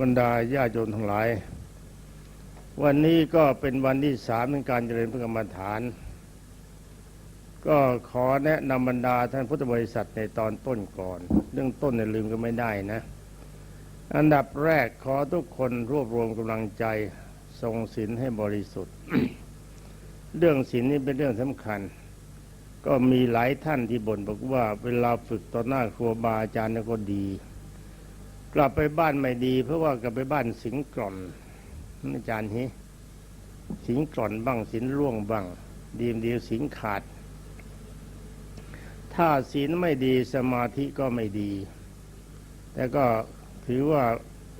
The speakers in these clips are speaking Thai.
บรรดาญาโยมทั้งหลาย วันนี้ก็เป็นวันที่สามในการเจริญพระกรรมฐาน ก็ขอแนะนำบรรดาท่านพุทธบริษัทในตอนต้นก่อน เรื่องต้นเนี่ยลืมก็ไม่ได้นะ อันดับแรกขอทุกคนรวบรวมกำลังใจทรงศีลให้บริสุทธิ์ เรื่องศีลนี่เป็นเรื่องสำคัญ ก็มีหลายท่านที่บ่นบอกว่าเวลาฝึกต่อหน้าครูบาอาจารย์ก็ดี กลับไปบ้านไม่ดี เพราะว่ากลับไปบ้านสิงกร่อนอาจารย์ฮิสิงกร่อนบ้างสินร่วงบ้าง ดีมเดียวสิงขาด ถ้าศีลไม่ดีสมาธิก็ไม่ดี แต่ก็ถือว่า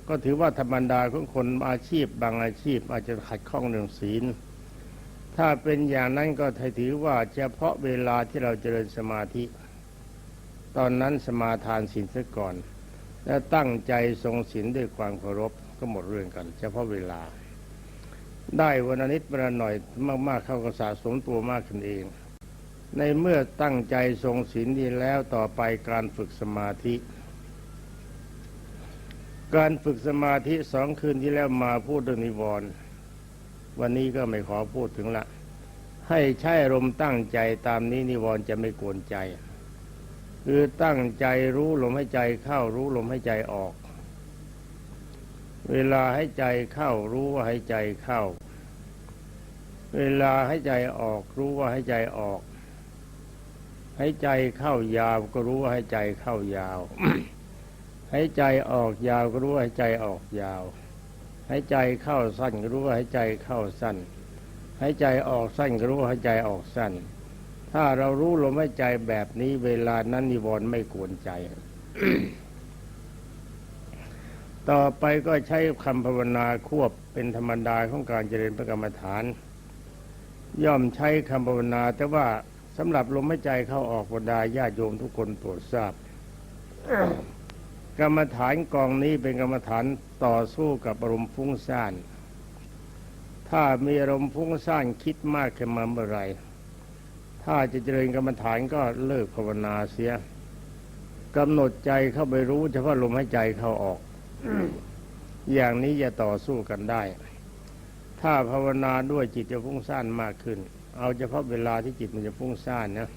ก็ถือว่าธรรมดาของคนอาชีพบางอาชีพอาจจะขัดข้องเรื่องศีล ถ้าเป็นอย่างนั้นก็ถือว่าเฉพาะเวลาที่เราเจริญสมาธิ ตอนนั้นสมาทานศีลซะก่อน และตั้งใจทรงศีลด้วยความเคารพก็หมดเรื่องกัน เฉพาะเวลา ได้วันนิดวันหน่อยมากๆเข้าก็สะสมตัวมากขึ้นเอง ในเมื่อตั้งใจทรงศีลดีแล้วต่อไปการฝึกสมาธิ การฝึกสมาธิสองคืนที่แล้วมาพูดเรื่องนิวรณ์วันนี้ก็ไม่ขอพูดถึงละให้ใช้อารมตั้งใจตามนี้นิวรณ์จะไม่กวนใจ คือตั้งใจรู้ลมให้ใจเข้ารู้ลมให้ใจออก เวลาให้ใจเข้ารู้ว่าให้ใจเข้า เวลาให้ใจออกรู้ว่าให้ใจออก ให้ใจเข้ายาวก็รู้ว่าให้ใจเข้ายาว ให้ใจออกยาวก็รู้ว่าให้ใจออกยาว ให้ใจเข้าสั้นก็รู้ว่าให้ใจเข้าสั้น ให้ใจออกสั้นก็รู้ว่าให้ใจออกสั้น ถ้าเรารู้ลมหายใจแบบนี้เวลานั้นนิวรณ์ไม่กวนใจ ต่อไปก็ใช้คำภาวนาควบเป็นธรรมดาของการเจริญพระกรรมฐาน ย่อมใช้คำภาวนาแต่ว่าสำหรับลมหายใจเข้าออกบรรดาญาโยมทุกคนโปรดทราบ กรรมฐานกองนี้เป็นกรรมฐานต่อสู้กับอารมณ์ฟุ้งซ่าน ถ้ามีอารมณ์ฟุ้งซ่านคิดมากขึ้นมาเมื่อไหร ถ้าจะเจริญกรรมฐานก็เลิกภาวนาเสียกำหนดใจเข้าไปรู้เฉพาะลมหายใจเข้าออก อย่างนี้จะต่อสู้กันได้ ถ้าภาวนาด้วยจิตจะฟุ้งซ่านมากขึ้น เอาเฉพาะเวลาที่จิตมันจะฟุ้งซ่านนะ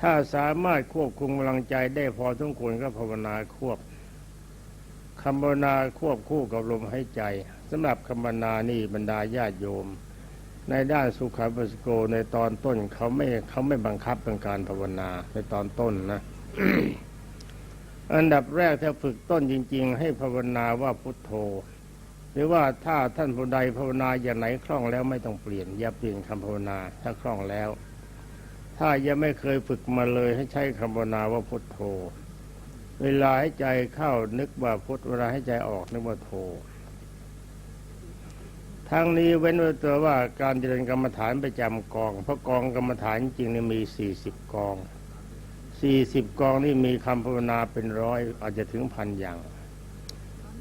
ถ้าสามารถควบคุมกำลังใจได้พอสมควรก็ภาวนาควบคำภาวนาควบคู่กับลมหายใจสำหรับคำภาวนานี่บรรดาญาติโยม ในด้านสุขาปสโกในตอนต้นเขาไม่เขาไม่บังคับเป็นการภาวนาในตอนต้นนะอันดับแรกถ้าฝึกต้นจริง ๆ ให้ภาวนาว่าพุทโธ หรือว่าถ้าท่านผู้ใดภาวนาอย่างไหนคล่องแล้วไม่ต้องเปลี่ยน อย่าเปลี่ยนคำภาวนา ถ้าคล่องแล้ว ถ้ายังไม่เคยฝึกมาเลยให้ใช้คำภาวนาว่าพุทโธ เวลาให้ใจเข้านึกว่าพุทเวลาให้ใจออกนึกว่าโธ ทั้งนี้เว้นไว้ตัวว่าการเจริญกรรมฐานประจำกอง เพราะกองกรรมฐานจริงนี่มีสี่สิบกองสี่สิบกองนี่มีคำภาวนาเป็นร้อยอาจจะถึงพันอย่าง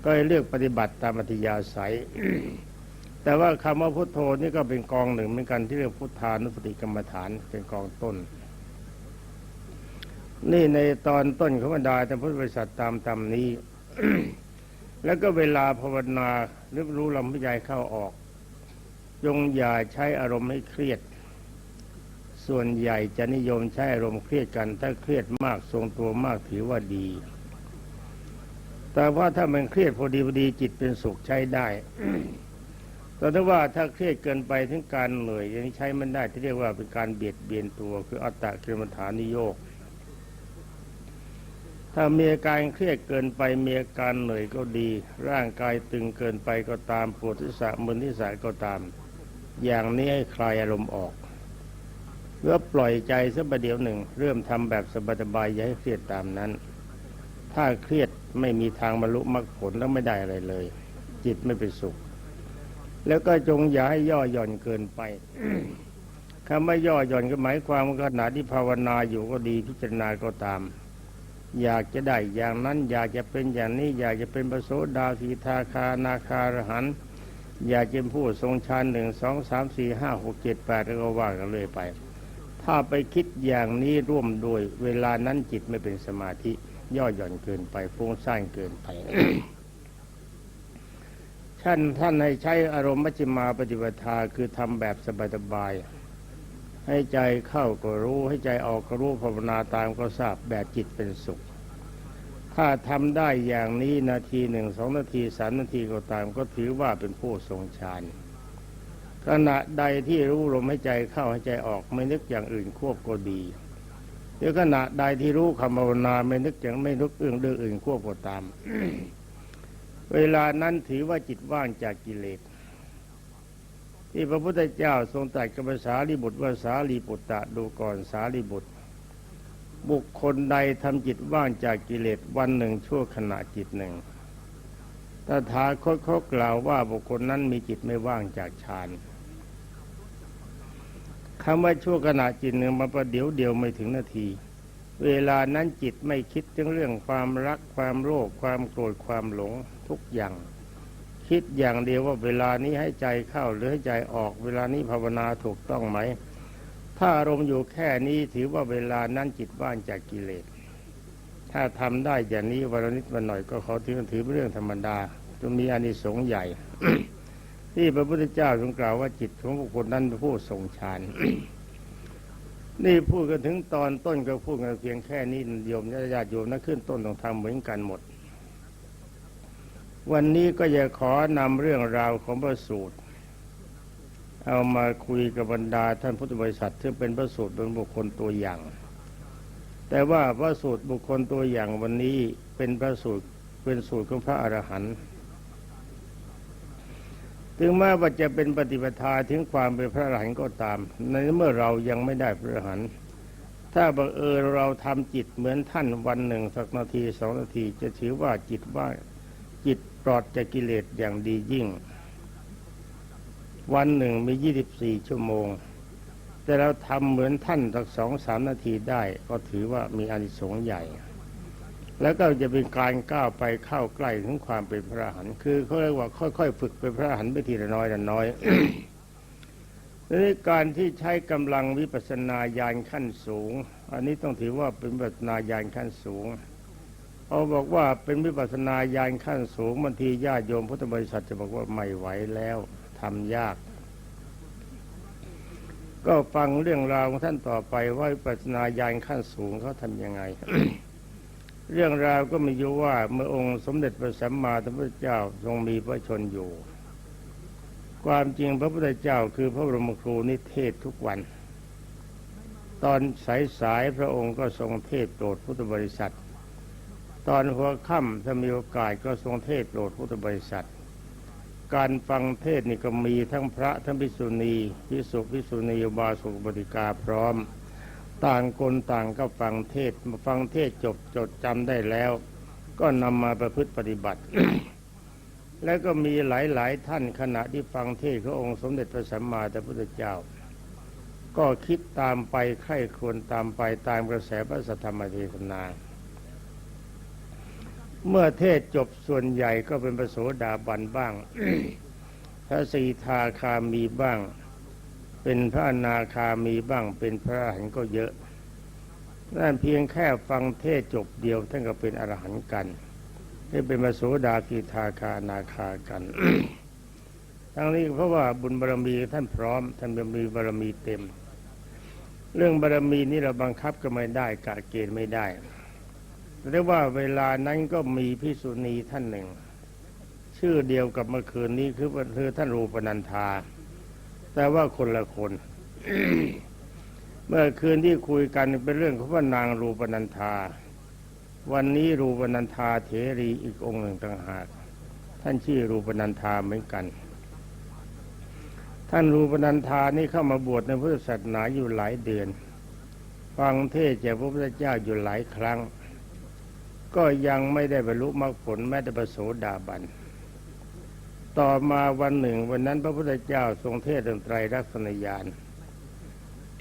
ก็เลือกปฏิบัติตามอัธยาศัย แต่ว่าคำว่าพุทโธนี่ก็เป็นกองหนึ่งเหมือนกันที่เรียกพุทธานุสติกรรมฐานเป็นกองต้น นี่ในตอนต้นของบรรดาแต่พุทธบริษัทตามตามนี้ แล้วก็เวลาภาวนานึกรู้ลมหายใจเข้าออกจงอย่าใช้อารมณ์ให้เครียด ส่วนใหญ่จะนิยมใช้อารมณ์เครียดกัน ถ้าเครียดมากทรงตัวมากถือว่าดี แต่ว่าถ้ามันเครียดพอดีพอดีจิตเป็นสุขใช้ได้ แต่ถ้าว่าถ้าเครียดเกินไปถึงการเหนื่อยอย่างนี้ใช้มันได้ที่เรียกว่าเป็นการเบียดเบียนตัวคืออัตตะกิลมัฐานิโยก ถ้ามีอาการเครียดเกินไปมีอาการเหนื่อยก็ดี ร่างกายตึงเกินไปก็ตามปวดทิศะมึนทิศะก็ตาม อย่างนี้ให้คลายอารมณ์ออกเพื่อปล่อยใจสักประเดี๋ยวหนึ่ง เริ่มทำแบบสบายๆอย่าให้เครียดตามนั้น ถ้าเครียดไม่มีทางบรรลุมรรคผลแล้วไม่ได้อะไรเลย จิตไม่เป็นสุข แล้วก็จงอย่าให้ย่อหย่อนเกินไปคำว่าย่อหย่อนก็หมายความว่าขณะที่ภาวนาอยู่ก็ดีพิจารณาก็ตาม อยากจะได้อย่างนั้นอยากจะเป็นอย่างนี้ อยากจะเป็นพระโสดาสีทาคานาคารหันอยากจะเป็นผู้ทรงฌานหนึ่งสองสามสี่ห้าหกเจ็ดแปดแล้วก็ว่ากันเลยไป ถ้าไปคิดอย่างนี้ร่วมด้วยเวลานั้นจิตไม่เป็นสมาธิ ย่อหย่อนเกินไปฟุ้งซ่านเกินไปท่านท่านให้ใช้อารมณ์มัชฌิมาปฏิปทาคือทำแบบสบายๆ ให้ใจเข้าก็รู้ให้ใจออกก็รู้ภาวนาตามก็ทราบแบบจิตเป็นสุข ถ้าทำได้อย่างนี้นาทีหนึ่งสองนาทีสามนาทีก็ตามก็ถือว่าเป็นผู้ทรงฌานขณะใดที่รู้ลมให้ใจเข้าให้ใจออกไม่นึกอย่างอื่นควบก็ดีหรือขณะใดที่รู้คำภาวนาไม่นึกอย่างไม่นึกอื่นเรื่องอื่นควบก็ตาม เวลานั้นถือว่าจิตว่างจากกิเลส ที่พระพุทธเจ้าทรงตรัสกับภาษาลีบุตรว่าสาลีปุตตะดูก่อนสาลีบุตร บุคคลใดทำจิตว่างจากกิเลสวันหนึ่งชั่วขณะจิตหนึ่งตถาคตเขากล่าวว่าบุคคลนั้นมีจิตไม่ว่างจากฌานคำว่าชั่วขณะจิตหนึ่งมาประเดี๋ยวเดียวไม่ถึงนาที เวลานั้นจิตไม่คิดถึงเรื่องความรักความโลภความโกรธความหลงทุกอย่าง คิดอย่างเดียวว่าเวลานี้ให้ใจเข้าหรือให้ใจออกเวลานี้ภาวนาถูกต้องไหม ถ้าอารมณ์อยู่แค่นี้ถือว่าเวลานั้นจิตว่างจากกิเลส ถ้าทำได้อย่างนี้วันละนิดวันหน่อยก็ขอถือถือเป็นเรื่องธรรมดาจะมีอานิสงส์ใหญ่ ที่พระพุทธเจ้าทรงกล่าวว่าจิตของบุคคลนั้นเป็นผู้ทรงฌานนี่พูดกันถึงตอนต้นก็พูดกันเพียงแค่นี้โยมญาติโยมนะขึ้นต้นต้องทำเหมือนกันหมด วันนี้ก็จะขอนำเรื่องราวของพระสูตร เอามาคุยกับบรรดาท่านพุทธบริษัทซึ่เป็นพระสูตรเป็นบุคคลตัวอย่าง แต่ว่าพระสูตรบุคคลตัวอย่างวันนี้เป็นพระสูตรเป็นสูตรของพระอรหันต์ถึงแม้ว่าจะเป็นปฏิปทาถึงความเป็นพระอรหันต์ก็ตาม ในเมื่อเรายังไม่ได้พระอรหันต์ถ้าบังเอิญเราทำจิตเหมือนท่านวันหนึ่งสักนาทีสองนาทีจะถือว่าจิตว่าจิต ปลอดจากกิเลสอย่างดียิ่ง วันหนึ่งมียี่สิบสี่ชั่วโมง แต่เราทำเหมือนท่านสักสองสามนาทีได้ ก็ถือว่ามีอานิสงส์ใหญ่ แล้วก็จะเป็นการก้าวไปเข้าใกล้ถึงความเป็นพระอรหันต์คือเขาเรียกว่าค่อยๆ ฝึกเป็นพระอรหันต์ไปทีละน้อยละน้อยในการที่ใช้กำลังวิปัสสนาญาณขั้นสูง อันนี้ต้องถือว่าเป็นวิปัสสนาญาณขั้นสูง เขาบอกว่าเป็นวิปัสนาญาณขั้นสูงบางทีญาติโยมพุทธบริษัทจะบอกว่าไม่ไหวแล้วทำยาก ก็ฟังเรื่องราวของท่านต่อไปว่าวิปัสนาญาณขั้นสูงเขาทำยังไง เรื่องราวก็มีอยู่ว่าเมื่อองค์สมเด็จพระสัมมาสัมพุทธเจ้าทรงมีพระชนอยู่ ความจริงพระพุทธเจ้าคือพระบรมครูนิเทศทุกวัน ตอนสายๆพระองค์ก็ทรงเทศโปรดพุทธบริษัท ตอนหัวค่ำถ้ามีโอกาสก็ทรงเทศโปรดพุทธบริษัท การฟังเทศนี่ก็มีทั้งพระทั้งภิกษุณีภิกษุภิกษุณีบาสุบาติกาพร้อม ต่างคนต่างก็ฟังเทศมาฟังเทศจบจดจำได้แล้ว ก็นำมาประพฤติปฏิบัติ แล้วก็มีหลายๆท่านขณะที่ฟังเทศขององค์สมเด็จพระสัมมาสัมพุทธเจ้า ก็คิดตามไปใคร่ควญตามไปตามกระแสพระสัทธรรมเทศนา เมื่อเทศจบส่วนใหญ่ก็เป็นพระโสดาบันบ้าง พระสีทาคามีบ้าง เป็นพระอนาคามีบ้าง เป็นพระอรหันต์ก็เยอะนั่นเพียงแค่ฟังเทศจบเดียวท่านก็เป็นอรหันต์กันนี่เป็นมาโสดาคีทาคานาคากัน ทั้งนี้เพราะว่าบุญบารมีท่านพร้อม ท่านมีบารมีเต็ม เรื่องบารมีนี่เราบังคับก็ไม่ได้กะเกณฑ์ไม่ได้ แต่ว่าเวลานั้นก็มีพิสุณีท่านหนึ่ง ชื่อเดียวกับเมื่อคืนนี้คือคือท่านรูปนันธา แต่ว่าคนละคน เมื่อคืนที่คุยกันเป็นเรื่องของพระนางรูปนันธา วันนี้รูปนันธาเถรีอีกองค์หนึ่งต่างหาก ท่านชื่อรูปนันธาเหมือนกัน ท่านรูปนันธานี่เข้ามาบวชในพุทธศาสนาอยู่หลายเดือน ฟังเทศจากพระพุทธเจ้าอยู่หลายครั้ง ก็ยังไม่ได้บรรลุมรรคผลแม้แต่ประโสดาบัน ต่อมาวันหนึ่งวันนั้นพระพุทธเจ้าทรงเทศน์ไตรลักษณญาณ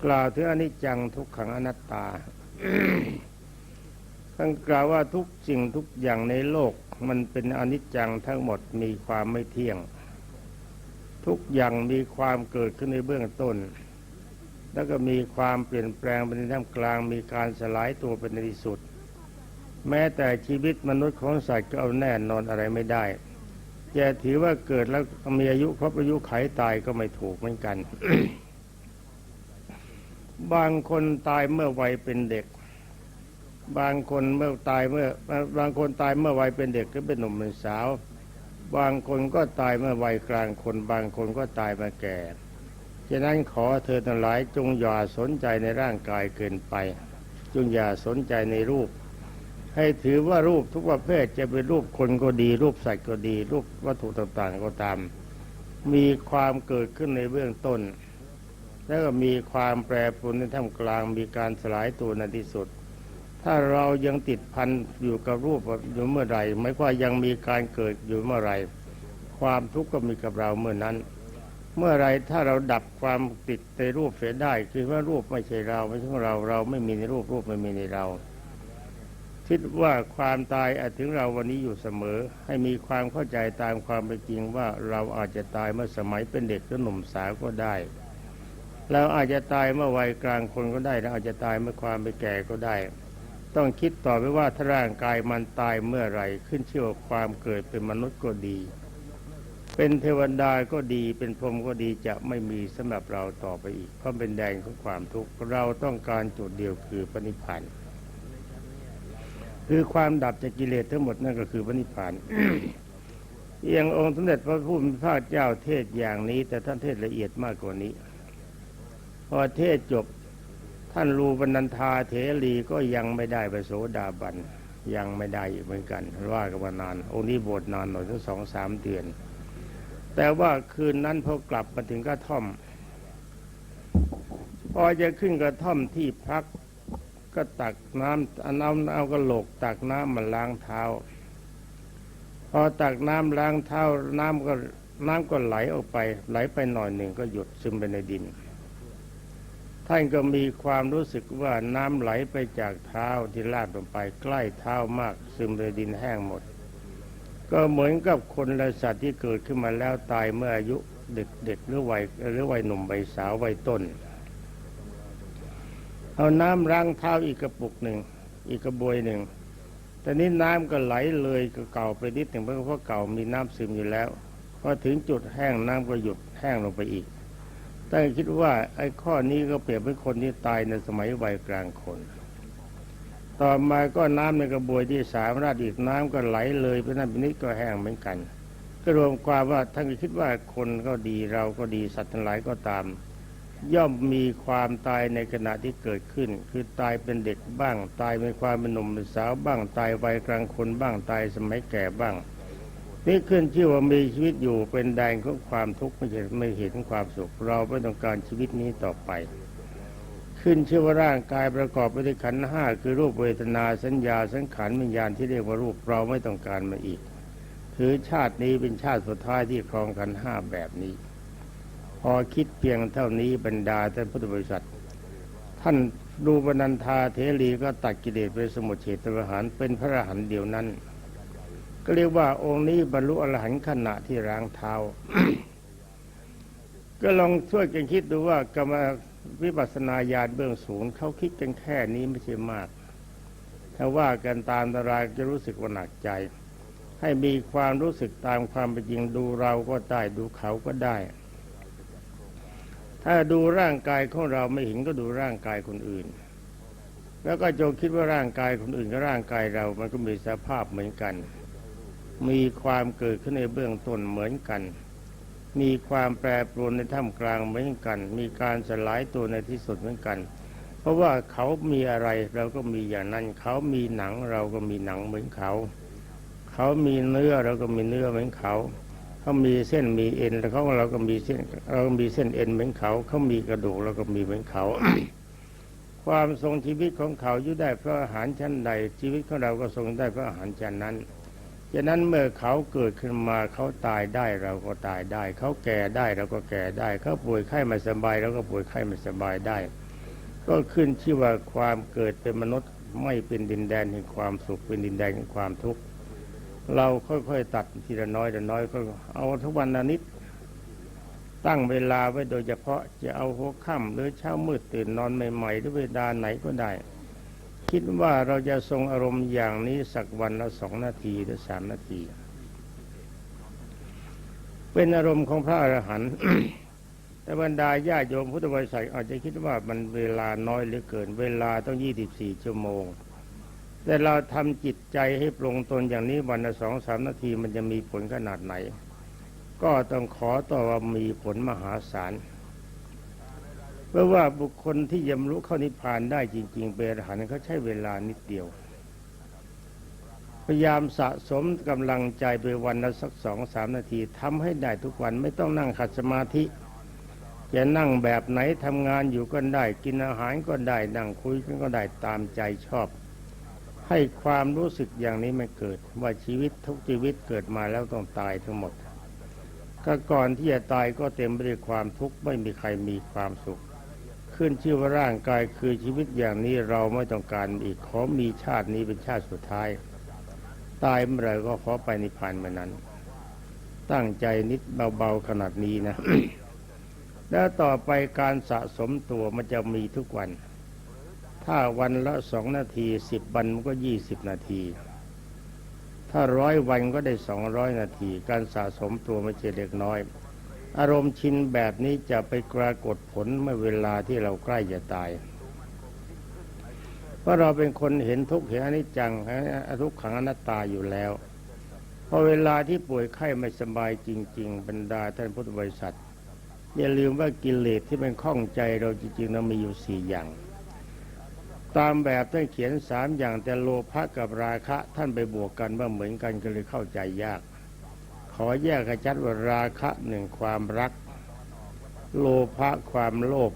กล่าวถึงอนิจจังทุกขังอนัตตาท่านกล่าวว่าทุกสิ่งทุกอย่างในโลกมันเป็นอนิจจังทั้งหมดมีความไม่เที่ยง ทุกอย่างมีความเกิดขึ้นในเบื้องต้น แล้วก็มีความเปลี่ยนแปลงเป็นในท่ามกลางมีการสลายตัวเป็นในที่สุด แม้แต่ชีวิตมนุษย์ของสัตว์ก็เอาแน่นอนอะไรไม่ได้จะถือว่าเกิดแล้วมีอายุครบอายุไขตายก็ไม่ถูกเหมือนกัน บางคนตายเมื่อวัยเป็นเด็ก บางคนเมื่อตายเมื่อบางคนตายเมื่อวัยเป็นเด็กก็เป็นหนุ่มเป็นสาว บางคนก็ตายเมื่อวัยกลางคน บางคนก็ตายมาแก่ฉะนั้นขอเธอทั้งหลายจงอย่าสนใจในร่างกายเกินไป จงอย่าสนใจในรูป ให้ถือว่ารูปทุกประเภทจะเป็นรูปคนก็ดี รูปสัตว์ก็ดี รูปวัตถุต่างๆก็ตาม มีความเกิดขึ้นในเบื้องต้น แล้วก็มีความแปรปรวนในท่ามกลางมีการสลายตัวในที่สุด ถ้าเรายังติดพันอยู่กับรูปอยู่เมื่อไรไม่ว่ายังมีการเกิดอยู่เมื่อไรความทุกข์ก็มีกับเราเมื่อนั้น เมื่อไรถ้าเราดับความติดในรูปเสียได้ คือว่ารูปไม่ใช่เราไม่ใช่ของเราเราไม่มีในรูปรูปไม่มีในเรา คิดว่าความตายอาจถึงเราวันนี้อยู่เสมอ ให้มีความเข้าใจตามความเป็นจริงว่าเราอาจจะตายเมื่อสมัยเป็นเด็กหรือหนุ่มสาวก็ได้ เราอาจจะตายเมื่อวัยกลางคนก็ได้เราอาจจะตายเมื่อความเป็นแก่ก็ได้ ต้องคิดต่อไปว่าถ้าร่างกายมันตายเมื่อไหร่ขึ้นชื่อว่าความเกิดเป็นมนุษย์ก็ดี เป็นเทวดาก็ดีเป็นพรหมก็ดีจะไม่มีสำหรับเราต่อไปอีกเพราะเป็นแดนของความทุกข์เราต้องการจุดเดียวคือปณิพันธ์ คือความดับจากกิเลสทั้งหมดนั่นก็คือปณิพันธ์เอียงองค์สมเด็จพระผู้มีพระเจ้าเทศอย่างนี้ แต่ท่านเทศละเอียดมากกว่านี้ พอเทศจบท่านรูปนันทาเถรีก็ยังไม่ได้ไปโสดาบันยังไม่ได้อีกเหมือนกันว่ากันว่านาน องค์นี้บวชนานหน่อยทั้งสองสามเดือน แต่ว่าคืนนั้นพอกลับมาถึงกระท่อม พอจะขึ้นกระท่อมที่พัก ก็ตักน้ำเอาน้ำเอากระโหลกตักน้ำมาล้างเท้า พอตักน้ำล้างเท้าน้ำก็น้ำก็ไหลออกไป ไหลไปหน่อยหนึ่งก็หยุดซึมไปในดิน ท่านก็มีความรู้สึกว่าน้ำไหลไปจากเท้าที่ลาดลงไปใกล้เท้ามาก ซึมไปดินแห้งหมด ก็เหมือนกับคนและสัตว์ที่เกิดขึ้นมาแล้วตายเมื่ออายุเด็กๆหรือวัยหรือวัยหนุ่มวัยสาววัยต้น เอาน้ำล้างเท้าอีกกระปุกหนึ่งอีกกระบวยหนึ่งแต่นี้น้ำก็ไหลเลยก็เก่าไปนิดหนึ่งเพราะว่าเก่ามีน้ำซึมอยู่แล้วพอถึงจุดแห้งน้ำก็หยุดแห้งลงไปอีกตั้งคิดว่าไอ้ข้อนี้ก็เปรียบเป็นคนที่ตายในสมัยวัยกลางคน ต่อมาก็น้ำในกระบวยที่สามราดอีกน้ำก็ไหลเลยไปนั่นไปนี้ก็แห้งเหมือนกัน ก็รวมความว่าท่านคิดว่าคนก็ดีเราก็ดีสัตว์ทั้งหลายก็ตาม ย่อมมีความตายในขณะที่เกิดขึ้น คือตายเป็นเด็กบ้าง ตายเป็นความเป็นหนุ่มเป็นสาวบ้าง ตายวัยกลางคนบ้าง ตายสมัยแก่บ้าง นี่ขึ้นชื่อว่ามีชีวิตอยู่เป็นแดนของความทุกข์ไม่ใช่ไม่เห็นความสุข เราไม่ต้องการชีวิตนี้ต่อไป ขึ้นชื่อว่าร่างกายประกอบไปด้วยขันห้าคือรูปเวทนาสัญญาสังขารวิญญาณที่เรียกว่ารูปเราไม่ต้องการมาอีก ถือชาตินี้เป็นชาติสุดท้ายที่ครองขันห้าแบบนี้ พอคิดเพียงเท่านี้บรรดาท่านพุทธบริษัท ท่านดูบรรันทาเทรีก็ตัดกิเลสไปสมุทเฉตประหารเป็นพระอรหันต์เดียวนั้น ก็เรียกว่าองค์นี้บรรลุอรหันต์ขณะที่ล้างเท้า ก็ลองช่วยกันคิดดูว่ากรรมวิปัสสนาญาณเบื้องสูงเขาคิดกันแค่นี้ไม่ใช่มาก ถ้าว่ากันตามตารางจะรู้สึกว่าหนักใจ ให้มีความรู้สึกตามความเป็นจริงดูเราก็ได้ดูเขาก็ได้ ถ้าดูร่างกายของเราไม่เห็นก็ดูร่างกายคนอื่น แล้วก็จงคิดว่าร่างกายคนอื่นกับร่างกายเรา มันก็มีสภาพเหมือนกัน มีความเกิดขึ้นในเบื้องต้นเหมือนกัน มีความแปรปรวนในท่ามกลางเหมือนกัน มีการสลายตัวในที่สุดเหมือนกัน เพราะว่าเขามีอะไรเราก็มีอย่างนั้น เขามีหนังเราก็มีหนังเหมือนเขา เขามีเนื้อเราก็มีเนื้อเหมือนเขา เขามีเส้นมีเอ็นแล้วเขาเราก็มีเส้นเราก็มีเส้นเอ็นเหมือนเขาเขามีกระดูกเราก็มีเหมือนเขา ความทรงชีวิตของเขาอยู่ได้เพราะอาหารชั้นใด ชีวิตของเราก็ทรงได้เพราะอาหารชั้นนั้นฉะนั้นเมื่อเขาเกิดขึ้นมาเขาตายได้เราก็ตายได้ เขาแก่ได้เราก็แก่ได้ เขาป่วยไข้ไม่สบายเราก็ป่วยไข้ไม่สบายได้ ก็ขึ้นชื่อว่าความเกิดเป็นมนุษย์ไม่เป็นดินแดนแห่งความสุขเป็นดินแดนแห่งความทุกข์ เราค่อยๆตัดทีละน้อยละน้อยก็เอาทุกวันละนิด ตั้งเวลาไว้โดยเฉพาะจะเอาหัวค่ำหรือเช้ามืดตื่นนอนใหม่ๆหรือเวลาไหนก็ได้ คิดว่าเราจะทรงอารมณ์อย่างนี้สักวันละสองนาทีหรือสามนาที เป็นอารมณ์ของพระอรหันต์แต่บรรดาญาโยมพุทธบริษัทอาจจะคิดว่ามันเวลาน้อยเหลือเกิน เวลาต้อง24ชั่วโมง แต่เราทำจิตใจให้ปรงตนอย่างนี้วันละสองสามนาทีมันจะมีผลขนาดไหน ก็ต้องขอต่อว่ามีผลมหาศาลเพราะว่าบุคคลที่ยำรู้เข้านิพพานได้จริง ๆเป็นอรหันเขาใช้เวลานิดเดียว พยายามสะสมกำลังใจไปวันละสักสองสามนาทีทำให้ได้ทุกวันไม่ต้องนั่งขัดสมาธิจะนั่งแบบไหนทำงานอยู่ก็ได้ กินอาหารก็ได้นั่งคุยกันก็ได้ตามใจชอบ ให้ความรู้สึกอย่างนี้มันเกิด ว่าชีวิตทุกชีวิตเกิดมาแล้วต้องตายทั้งหมด ก็ก่อนที่จะตายก็เต็มไปด้วยความทุกข์ไม่มีใครมีความสุข ขึ้นชื่อว่าร่างกายคือชีวิตอย่างนี้เราไม่ต้องการอีกขอมีชาตินี้เป็นชาติสุดท้าย ตายเมื่อไรก็ขอไปนิพพานเมื่อนั้น ตั้งใจนิดเบาๆขนาดนี้นะแล้วต่อไปการสะสมตัวมันจะมีทุกวัน ถ้าวันละสองนาทีสิบวันมันก็ยี่สิบนาที ถ้าร้อยวันก็ได้สองร้อยนาที การสะสมตัวไม่ใช่เล็กน้อย อารมณ์ชินแบบนี้จะไปปรากฏผลเมื่อเวลาที่เราใกล้จะตายเพราะเราเป็นคนเห็นทุกข์เห็นอนิจจังทุกขังอนัตตาอยู่แล้วพอเวลาที่ป่วยไข้ไม่สบายจริง ๆ บรรดาท่านพุทธบริษัทอย่าลืมว่ากิเลสที่เป็นข้องใจเราจริงๆเรามีอยู่สี่อย่าง ตามแบบท่านเขียนสามอย่างแต่โลภะกับราคะท่านไปบวกกันว่าเหมือนกันก็เลยเข้าใจยาก ขอแยกกระชัดว่าราคะหนึ่งความรัก โลภะความโลภ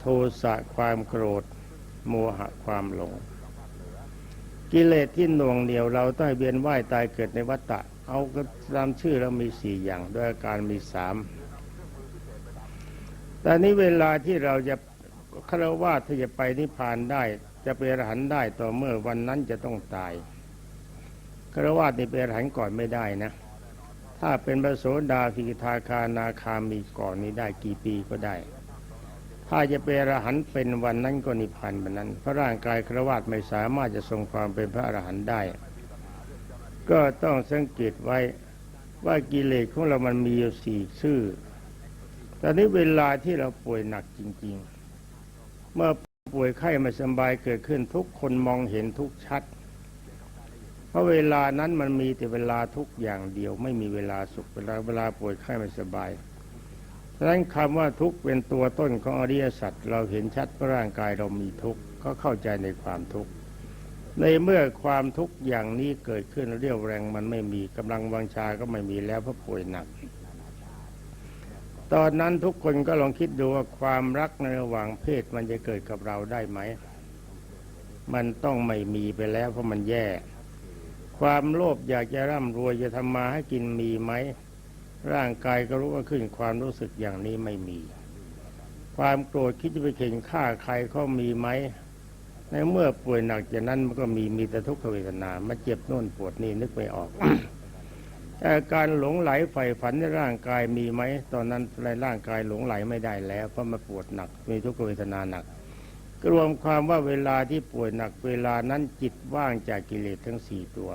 โทสะความโกรธ โมหะความหลง กิเลสที่หน่วงเหนียวเราต้องเวียนว่ายตายเกิดในวัฏฏะเอาก็ตามชื่อเรามีสี่อย่างด้วยอาการมีสามแต่นี้เวลาที่เราจะ คารวะที่จะไปนิพพานได้ จะเป็นอรหันต์ได้ต่อเมื่อวันนั้นจะต้องตายคารวะนี่เป็นอรหันต์ก่อนไม่ได้นะ ถ้าเป็นพระโสดาภิกทาคานาคามีก่อนนี้ได้กี่ปีก็ได้ ถ้าจะเป็นอรหันต์เป็นวันนั้นก็นิพพานวันนั้น เพราะร่างกายครวาตไม่สามารถจะทรงความเป็นพระอรหันต์ได้ ก็ต้องสังเกตไว้ว่ากิเลสของเรามันมีอยู่สี่ชื่อตอนนี้เวลาที่เราป่วยหนักจริง ๆ เมื่อป่วยไข้ไม่สบายเกิดขึ้นทุกคนมองเห็นทุกชัด เพราะเวลานั้นมันมีแต่เวลาทุกอย่างเดียว ไม่มีเวลาสุขเวลาเวลาป่วยไข้ไม่สบายดังนั้นคำว่าทุกเป็นตัวต้นของอริยสัจเราเห็นชัดว่าร่างกายเรามีทุกข์ก็เข้าใจในความทุกข์ในเมื่อความทุกข์อย่างนี้เกิดขึ้นเรียวแรงมันไม่มีกำลังวังชาก็ไม่มีแล้วเพราะป่วยหนัก ตอนนั้นทุกคนก็ลองคิดดูว่าความรักในระหว่างเพศมันจะเกิดกับเราได้ไหม มันต้องไม่มีไปแล้วเพราะมันแย่ ความโลภอยากจะร่ำรวยจะทำมาให้กินมีไหม ร่างกายก็รู้ว่าขึ้นความรู้สึกอย่างนี้ไม่มี ความโกรธคิดจะไปเข่งฆ่าใครเขามีไหม ในเมื่อป่วยหนักจากนั้นมันก็มีมีแต่ทุกขเวทนามาเจ็บโน่นปวดนี่นึกไม่ออก อาการหลงไหลใฝ่ฝันในร่างกายมีไหมตอนนั้นในร่างกายหลงไหลไม่ได้แล้วเพราะมาปวดหนักมีทุกขเวทนาหนักกรวมความว่าเวลาที่ป่วยหนักเวลานั้นจิตว่างจากกิเลสทั้งสี่ตัว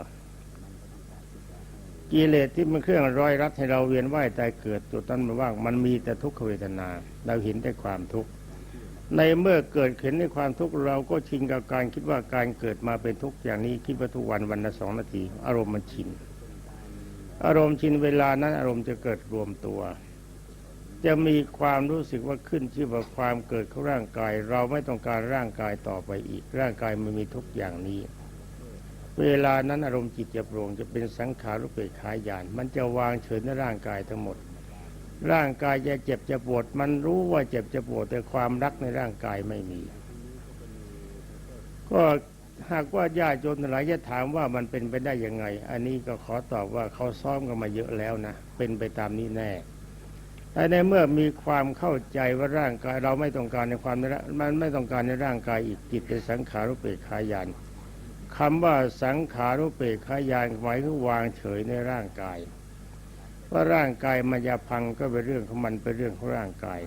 กิเลสที่มันเครื่องร้อยรัดให้เราเวียนว่ายตายเกิดตัวนั้นมันว่างมันมีแต่ทุกขเวทนาเราเห็นแต่ความทุกข์ในเมื่อเกิดเห็นในความทุกข์เราก็ชินกับการคิดว่าการเกิดมาเป็นทุกข์อย่างนี้คิดว่าทุกวันวันละสองนาทีอารมณ์มันชิน อารมณ์ชินเวลานั้นอารมณ์จะเกิดรวมตัว จะมีความรู้สึกว่าขึ้นชื่อว่าความเกิดของร่างกาย เราไม่ต้องการร่างกายต่อไปอีก ร่างกายมันมีทุกอย่างนี้ เวลานั้นอารมณ์จิตจะโปร่งจะเป็นสังขารุเปกขายาน มันจะวางเฉยในร่างกายทั้งหมด ร่างกายจะเจ็บจะปวด มันรู้ว่าเจ็บจะปวดแต่ความรักในร่างกายไม่มี ก็ หากว่าญาติโยมหลายจะถามว่ามันเป็นไปได้ยังไง อันนี้ก็ขอตอบว่าเขาซ้อมกันมาเยอะแล้วนะ เป็นไปตามนี้แน่ แต่ในเมื่อมีความเข้าใจว่าร่างกายเราไม่ต้องการในความมันไม่ต้องการในร่างกายอีกจิตเป็นสังขารุเปกขายานคำว่าสังขารุเปกขายานหมายถึงวางเฉยในร่างกาย ว่าร่างกายมันจะพังก็เป็นเรื่องของมันเป็นเรื่องของร่างกาย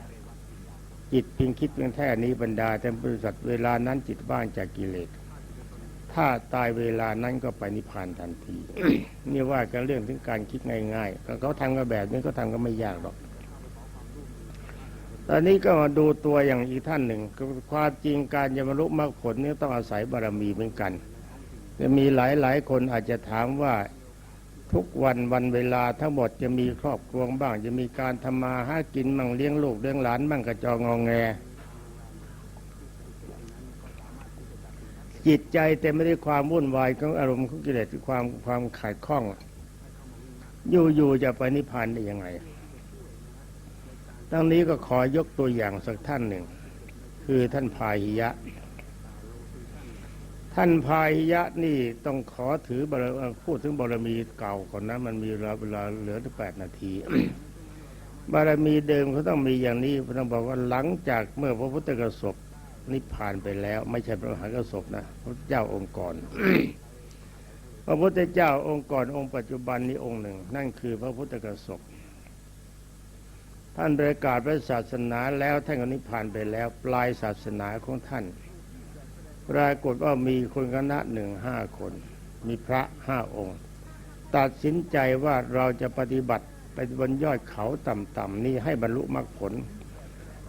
จิตเพียงคิดเพียงแค่นี้บรรดาแต่บริษัทเวลานั้นจิตว่างจากกิเลส ถ้าตายเวลานั้นก็ไปนิพพานทันที นี่ว่ากันเรื่องถึงการคิดง่ายๆเขาทำกันแบบนี้ก็ทำกันไม่ยากหรอก ตอนนี้ก็มาดูตัวอย่างอีกท่านหนึ่งความจริงการจะบรรลุมรรคผลนี่ต้องอาศัยบารมีเหมือนกันจะมีหลายๆคนอาจจะถามว่าทุกวันวันเวลาทั้งหมดจะมีครอบครัวบ้าง จะมีการทำมาหากินบ้างเลี้ยงลูกเลี้ยงหลานบ้างกระจองงองแง จิตใจเต็มไปด้วยความวุ่นวายของอารมณ์ของกิเลสความความขาดข้อง อยู่ๆจะไปนิพพานได้ยังไงตั้งนี้ก็ขอยกตัวอย่างสักท่านหนึ่ง คือท่านพาหิยะ ท่านพาหิยะนี่ต้องขอถือบารพูดถึงบารมีเก่าก่อนนะมันมีเวลาเวลาเหลือแปดนาที บารมีเดิมเขาต้องมีอย่างนี้พระองค์บอกว่าหลังจากเมื่อพระพุทธกสบ นิพพานไปแล้ว ไม่ใช่พระมหากรสบนะพระเจ้าองค์ก่อนพระพุทธเจ้าองค์ก่อนองค์ปัจจุบันนี้องค์หนึ่ง นั่นคือพระพุทธกสบท่านประกาศพระศาสนาแล้วท่านก็นิพพานไปแล้ว ปลายศาสนาของท่าน ปรากฏว่ามีคนคณะหนึ่งห้าคน มีพระห้าองค์ ตัดสินใจว่าเราจะปฏิบัติไปบนยอดเขาต่ำๆนี้ให้บรรลุมรรคผล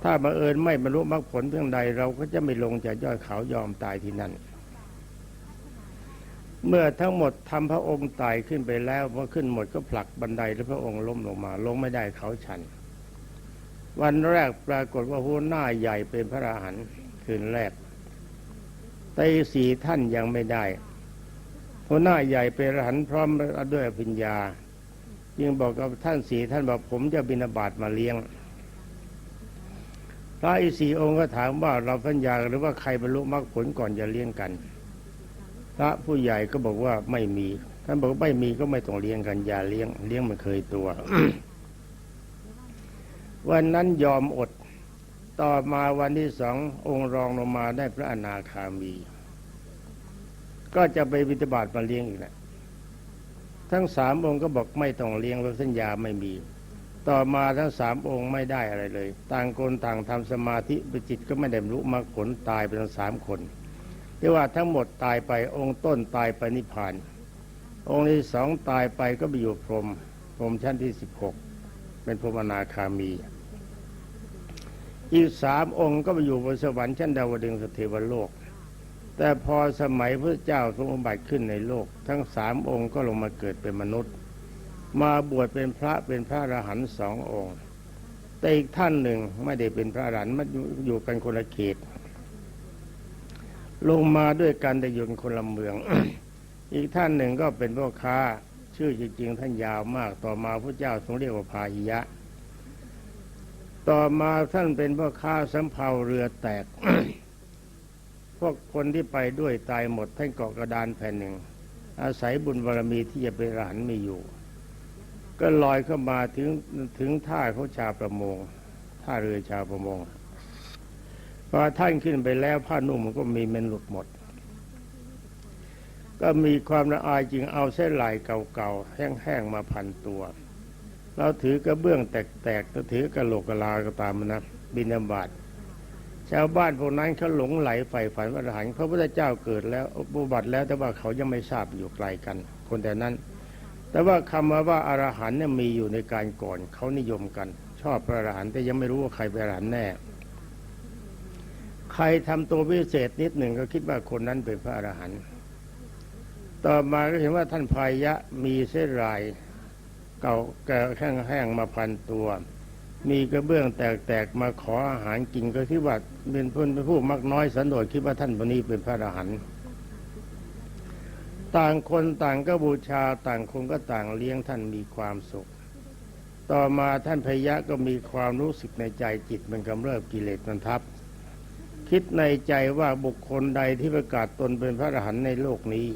ถ้าบังเอิญไม่บรรลุมรรคผลเพียงใดเราก็จะไม่ลงจากยอดเขายอมตายที่นั่น เมื่อทั้งหมดทำพระองค์ตายขึ้นไปแล้วพอขึ้นหมดก็ผลักบันไดแล้วพระองค์ล้มลงมา ลงไม่ได้เขาชัน วันแรกปรากฏว่าหัวหน้าใหญ่เป็นพระอราหันต์คืนแรกตีสี่ท่านยังไม่ได้หัวหน้าใหญ่เป็นอรหันต์พร้อมด้วยอภิญญา จึงบอกกับท่านสีท่านบอกผมจะบินาบาตมาเลี้ยง พระอีสี่องค์ก็ถามว่าเราพัญญาหรือว่าใครบรรลุมรรคผลก่อนจะเลี้ยงกัน พระผู้ใหญ่ก็บอกว่าไม่มีท่านบอกไม่มีก็ไม่ต้องเลี้ยงกันอย่าเลี้ยงเลี้ยงมันเคยตัว วันนั้นยอมอดต่อมาวันที่สององค์รองลงมาได้พระอนาคามี ก็จะไปบิณฑบาตมาเลี้ยงอีกนะทั้งสามองค์ก็บอกไม่ต้องเลี้ยงเพราะสัญญาไม่มี ต่อมาทั้งสามองค์ไม่ได้อะไรเลย ต่างคนต่างทำสมาธิปจิตก็ไม่ได้รรลุมรรคผลตายไปทั้งสามคนที่ว่าทั้งหมดตายไปองค์ต้นตายไปนิพพาน องค์ที่สองตายไปก็ไปอยู่พรมพรมชั้นที่สิบหกเป็นพรมนาคามี อีกสามองค์ก็ไปอยู่บนสวรรค์ชั้นดาวดึงสเทวโลก แต่พอสมัยพระเจ้าทรงอุบัติขึ้นในโลก ทั้งสามองค์ก็ลงมาเกิดเป็นมนุษย์ มาบวชเป็นพระเป็นพระอรหันต์สององค์ แต่อีกท่านหนึ่งไม่ได้เป็นพระอรหันต์มันอยู่กันคนละเขตลงมาด้วยกันแต่อยู่คนละเมือง อีกท่านหนึ่งก็เป็นพ่อค้าชื่อจริงๆท่านยาวมาก ต่อมาพระเจ้าทรงเรียกว่าพาหิยะ ต่อมาท่านเป็นพ่อค้าสำเภาเรือแตก พวกคนที่ไปด้วยตายหมด ท่านเกาะกระดานแผ่นหนึ่ง อาศัยบุญบารมีที่จะเป็นอรหันต์มีอยู่ ก็ลอยเข้ามาถึงถึงท่าเขาชาประมงท่าเรือชาประมงพอท่านขึ้นไปแล้วผ้านุ่มมันก็มีเมนหลุดหมด ก็มีความละอายจึงเอาเส้นลายเก่าๆแห้งๆมาพันตัว เราถือกระเบื้องแตกๆเราถือกระโหลกกระลาก็ตามนะบินาบาตชาวบ้านพวกนั้นเขาหลงไหลใฝ่ฝันว่าอรหันต์พระพุทธเจ้าเกิดแล้วอุบัติแล้วแต่ว่าเขายังไม่ทราบอยู่ไกลกัน คนแต่นั้น แต่ว่าคำว่าอรหันเนี่ยมีอยู่ในการก่อนเขานิยมกัน ชอบพระอรหันแต่ยังไม่รู้ว่าใครเป็นอรหันแน่ ใครทำตัวพิเศษนิดหนึ่งก็คิดว่าคนนั้นเป็นพระอรหันต์ต่อมาก็เห็นว่าท่านพายะมีเส้นลาย เก่าแก่แห้งๆมาพันตัว มีกระเบื้องแตกๆมาขออาหารกินก็คิดว่าเป็นเพื่อนเป็นผู้มักน้อยสันโดษคิดว่าท่านคนนี้เป็นพระอรหันต์ ต่างคนต่างก็บูชาต่างคนก็ต่างเลี้ยงท่านมีความสุข ต่อมาท่านพยะก็มีความรู้สึกในใจจิตมันกำเริบกิเลสมันทับ คิดในใจว่าบุคคลใดที่ประกาศตนเป็นพระอรหันต์ในโลกนี้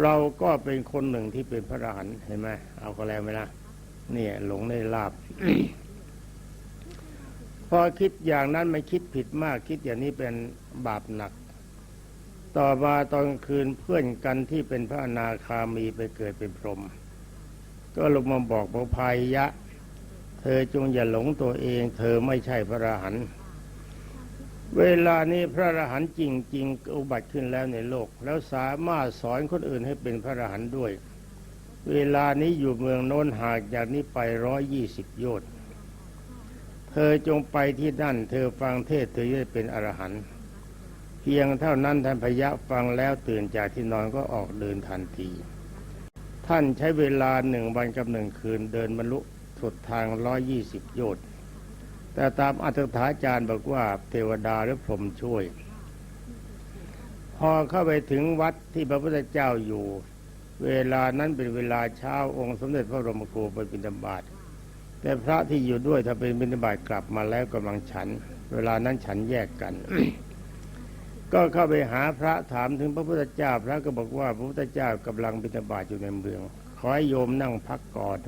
เราก็เป็นคนหนึ่งที่เป็นพระอรหันต์เห็นไหมเอาก็แล้วไหมล่ะเนี่ยหลงในลาบพอคิดอย่างนั้นไม่คิดผิดมากคิดอย่างนี้เป็นบาปหนัก ต่อมาตอนคืนเพื่อนกันที่เป็นพระอนาคามีไปเกิดเป็นพรหมก็ลงมาบอกพระพายยะ เธอจงอย่าหลงตัวเอง เธอไม่ใช่พระอรหันต์เวลานี้พระอรหันต์จริง ๆ อุบัติขึ้นแล้วในโลก แล้วสามารถสอนคนอื่นให้เป็นพระอรหันต์ด้วย เวลานี้อยู่เมืองโน้นหางจากนี้ไปร้อยยี่สิบโยชน์เธอจงไปที่นั่น เธอฟังเทศเธอจะเป็นอรหันต์ เพียงเท่านั้นท่านพยะฟังแล้วตื่นจากที่นอนก็ออกเดินทันที ท่านใช้เวลาหนึ่งวันกับหนึ่งคืนเดินบรรลุสุดทางร้อยยี่สิบโยชน์แต่ตามอัตถาจารย์บอกว่าเทวดาหรือพรหมช่วย พอเข้าไปถึงวัดที่พระพุทธเจ้าอยู่ เวลานั้นเป็นเวลาเช้าองค์สมเด็จพระบรมครูไปบิณฑบาตแต่พระที่อยู่ด้วยถ้าเป็นบิณฑบาตกลับมาแล้วกำลังฉัน เวลานั้นฉันแยกกัน ก็เข้าไปหาพระถามถึงพระพุทธเจ้า พระก็บอกว่าพระพุทธเจ้ากำลังบิณฑบาตอยู่ในเมือง ขอให้โยมนั่งพักก่อน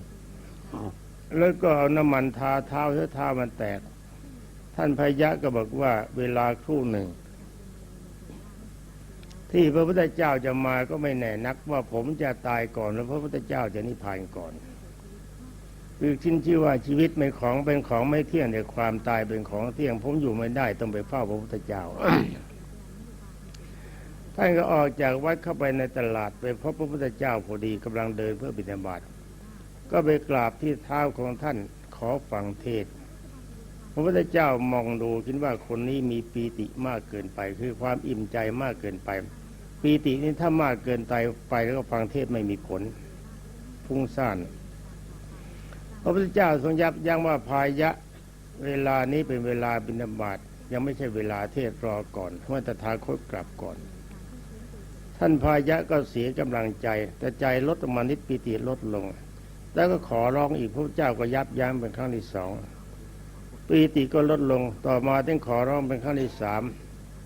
แล้วก็เอาน้ำมันทาเท้าเท้าเท้ามันแตก ท่านพยะก็บอกว่าเวลาครู่หนึ่ง ที่พระพุทธเจ้าจะมาก็ไม่แน่นักว่าผมจะตายก่อนแล้วพระพุทธเจ้าจะนิพพานก่อนคือชิ้นชื่อว่าชีวิตเป็นของเป็นของไม่เที่ยงแต่ความตายเป็นของเที่ยง ผมอยู่ไม่ได้ต้องไปเฝ้าพระพุทธเจ้า ท่านก็ออกจากวัดเข้าไปในตลาดไปพบพระพุทธเจ้าพอดีกำลังเดินเพื่อบิณฑบาตก็ไปกราบที่เท้าของท่านขอฟังเทศ พระพุทธเจ้ามองดูคิดว่าคนนี้มีปีติมากเกินไป คือความอิ่มใจมากเกินไป ปีตินี้ถ้ามากเกินไปไปแล้วก็ฟังเทศไม่มีผลฟุ้งซ่านพระพุทธเจ้าทรงยับยั้งว่าพายะเวลานี้เป็นเวลาบิณฑบาตยังไม่ใช่เวลาเทศรอก่อนเมื่อตถาคตกลับก่อน ท่านพายะก็เสียกำลังใจ แต่ใจลดลงมานิดปีติลดลง แล้วก็ขอร้องอีกพระเจ้าก็ยับยั้งเป็นครั้งที่สองปีติก็ลดลงต่อมาต้องขอร้องเป็นครั้งที่สาม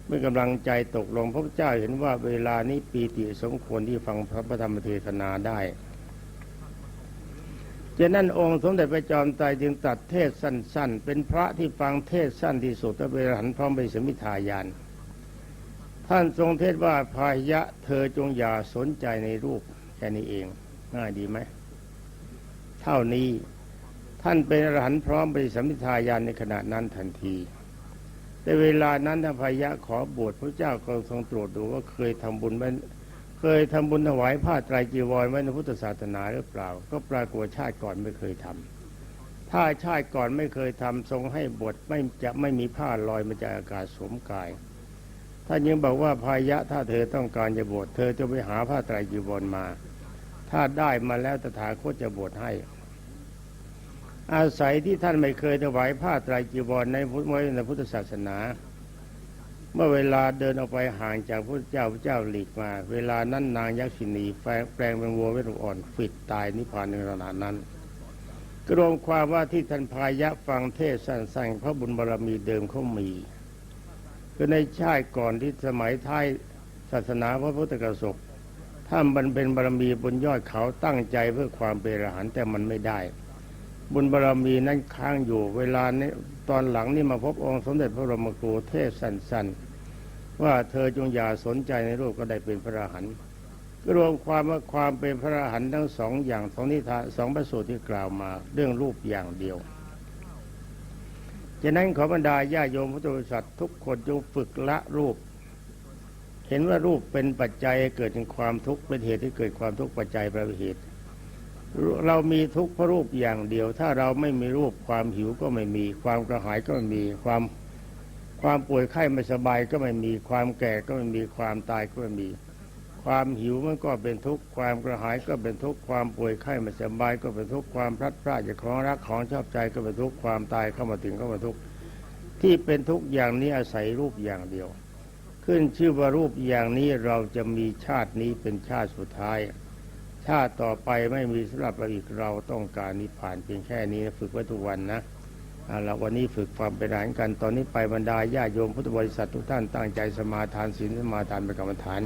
เมื่อกำลังใจตกลงพระเจ้าเห็นว่าเวลานี้ปีติสมควรที่ฟังพระธรรมเทศนาได้ฉะนั้นองค์สมเด็จพระจอมไตรจึงตัดเทศสั้น ๆ เป็นพระที่ฟังเทศสั้นที่สุดและเวลาหันพร้อมไปสมิทายาน ท่านทรงเทศว่าพายะ เธอจงอย่าสนใจในรูปแค่นี้เองง่ายดีไหมเท่านี้ท่านเป็นอรหันต์พร้อมไปสัมมิทายานในขณะนั้นทันที แต่เวลานั้นท่านพายะขอบวชพระเจ้าก็ทรงตรวจดูว่าเคยทำบุญไว้เคยทำบุญถวายผ้าไตรจีวรไว้ในพุทธศาสนาหรือเปล่า ก็ปรากฏชาติก่อนไม่เคยทำถ้าชาติก่อนไม่เคยทำทรงให้บวชไม่จะไม่มีผ้าลอยมาจากอากาศสวมกาย ท่านยังบอกว่าพายะถ้าเธอต้องการจะบวชเธอจะไปหาผ้าไตรจีวรมา ถ้าได้มาแล้วตถาคตจะบวชให้ อาศัยที่ท่านไม่เคยถวายผ้าไตรจีวรในพุทธในพุทธศาสนา เมื่อเวลาเดินออกไปห่างจากพระเจ้าพระเจ้าหลีกมา เวลานั้นนางยักษินีแปลงเป็นวัวเวทอ่อนฟิดตายนิพพานในขณะนั้นกรวมความว่าที่ท่านพายะฟังเทศสั้นๆพระบุญบารรมีเดิมเขามี คือในชาติก่อนที่สมัยท้ายศาสนาพระพุทธกสกถ้ามันเป็นบารมีบนยอดเขาตั้งใจเพื่อความเป็นอรหันต์แต่มันไม่ได้ บุญบารมีนั้นค้างอยู่เวลานี้ตอนหลังนี่มาพบองค์สมเด็จพระบรมครูเทศสั้นๆ ว่าเธอจงอย่าสนใจในรูปก็ได้เป็นพระอรหันต์ก็รวมความว่าความเป็นพระอรหันต์ทั้งสองอย่างสองนิทานสองประสูตรที่กล่าวมา เรื่องรูปอย่างเดียว ฉะนั้นขอบรรดาญาโยมพุทธบริษัททุกคนจงฝึกละรูป เห็นว่ารูปเป็นปัจจัยเกิดเป็นความทุกข์เป็นเหตุที่เกิดความทุกข์ปัจจัยประเหตุ เรามีทุกข์เพราะรูปอย่างเดียว ถ้าเราไม่มีรูปความหิวก็ไม่มี ความกระหายก็ไม่มีความความป่วยไข้ไม่สบายก็ไม่มีความแก่ก็ไม่มีความตายก็ไม่มี ความหิวมันก็เป็นทุกข์ความกระหายก็เป็นทุกข์ความป่วยไข้ไม่สบายก็เป็นทุกข์ความพลัดพรากจากของรักของชอบใจก็เป็นทุกข์ความตายเข้ามาถึงก็เป็นทุกข์ที่เป็นทุกข์อย่างนี้อาศัยรูปอย่างเดียว ขึ้นชื่อว่ารูปอย่างนี้เราจะมีชาตินี้เป็นชาติสุดท้าย ชาติต่อไปไม่มีสำหรับเราอีกเราต้องการนิพพานเพียงแค่นี้ฝึกไว้ทุกวันนะเอาวันนี้ฝึกความเป็นรหันกันตอนนี้ไปบรรดาญาโยมพุทธบริษัททุกท่านตั้งใจสมาทานศีลสมาทานเป็นกรรมฐาน